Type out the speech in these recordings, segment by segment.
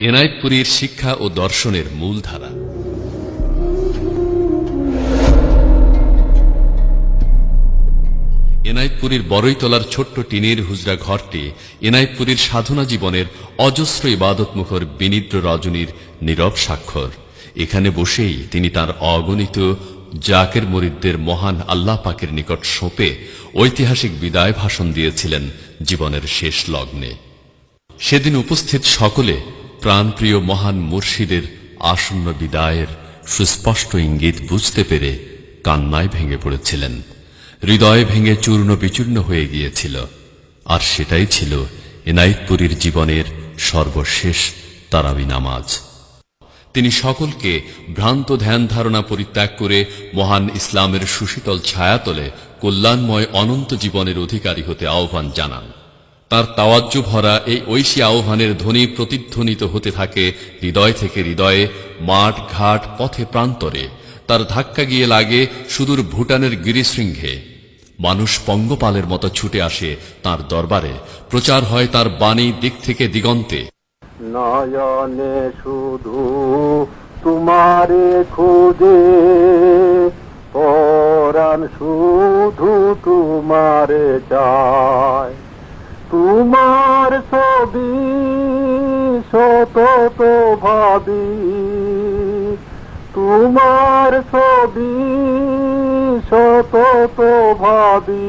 এনায়েতপুরীর শিক্ষা ও দর্শনের মূলধারা। এনায়েতপুরীর বড়ইতলার ছোট্ট টিনের হুজরা ঘরটি এনায়েতপুরীর সাধনা জীবনের অজস্র ইবাদতমুখর বিনিদ্র রজনীর নীরব স্বাক্ষর। এখানে বসেই তিনি তার অগণিত জাকের মরিদদের মহান আল্লাহ পাকের নিকট সোপে ঐতিহাসিক বিদায় ভাষণ দিয়েছিলেন জীবনের শেষ লগ্নে। সেদিন উপস্থিত সকলে প্রাণপ্রিয় মহান মুর্শিদের আসন্ন বিদায়ের সুস্পষ্ট ইঙ্গিত বুঝতে পেরে কান্নায় ভেঙে পড়েছিলেন। হৃদয় ভেঙে চূর্ণ বিচূর্ণ হয়ে গিয়েছিল। আর সেটাই ছিল এনাইতপুরীর জীবনের সর্বশেষ তারাবি নামাজ। তিনি সকলকে ভ্রান্ত ধ্যান ধারণা পরিত্যাগ করে মহান ইসলামের সুশীতল ছায়াতলে কল্যাণময় অনন্ত জীবনের অধিকারী হতে আহ্বান জানান। তার তাওয়াজ্য ভরা এই ঐশী আহ্বানের ধ্বনি প্রতিধ্বনিত হতে থাকে হৃদয় থেকে হৃদয়ে, মাঠ, ঘাট, পথে প্রান্তরে। তার ধাক্কা গিয়ে লাগে সুদূর ভুটানের গিরিশৃঙ্গে। মানুষ পঙ্গপালের মতো ছুটে আসে তার দরবারে। প্রচার হয় তার বাণী দিক থেকে দিগন্তে। নয়নে শুধু তোমারে খুঁজে, পরাণ শুধু তোমারে চায়। তোমার ছবি শত তো ভাবি তোমার ছবি শত তো ভাবি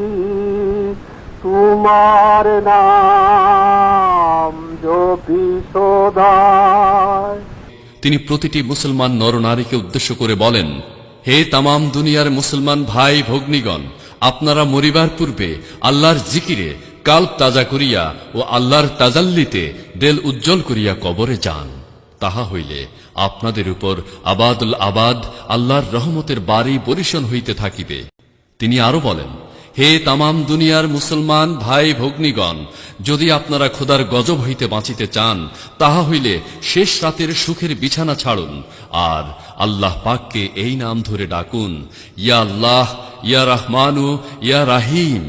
তোমার নাম জপি সদায় তিনি প্রতিটি মুসলমান নরনারীকে উদ্দেশ্য করে বলেন, হে তামাম দুনিয়ার মুসলমান ভাই ভগ্নীগণ আপনারা মরিবার পূর্বে আল্লাহর জিকিরে কাল তাজা করিয়া ও আল্লাহর তাজাল্লিতে দেল উজ্জ্বল করিয়া কবরে যান। তাহা হইলে আপনাদের উপর আবাদুল আবাদ আল্লাহর রহমতের বাড়ি পরিশন হইতে থাকিবে। তিনি আরও বলেন হে তামাম দুনিয়ার মুসলমান ভাই ভগ্নীগণ, যদি আপনারা খোদার গজব হইতে বাঁচিতে চান, তাহা হইলে শেষ রাতের সুখের বিছানা ছাড়ুন। আর আল্লাহ পাককে এই নাম ধরে ডাকুন, ইয়া আল্লাহ, ইয়া রহমানু, ইয়া রাহিম।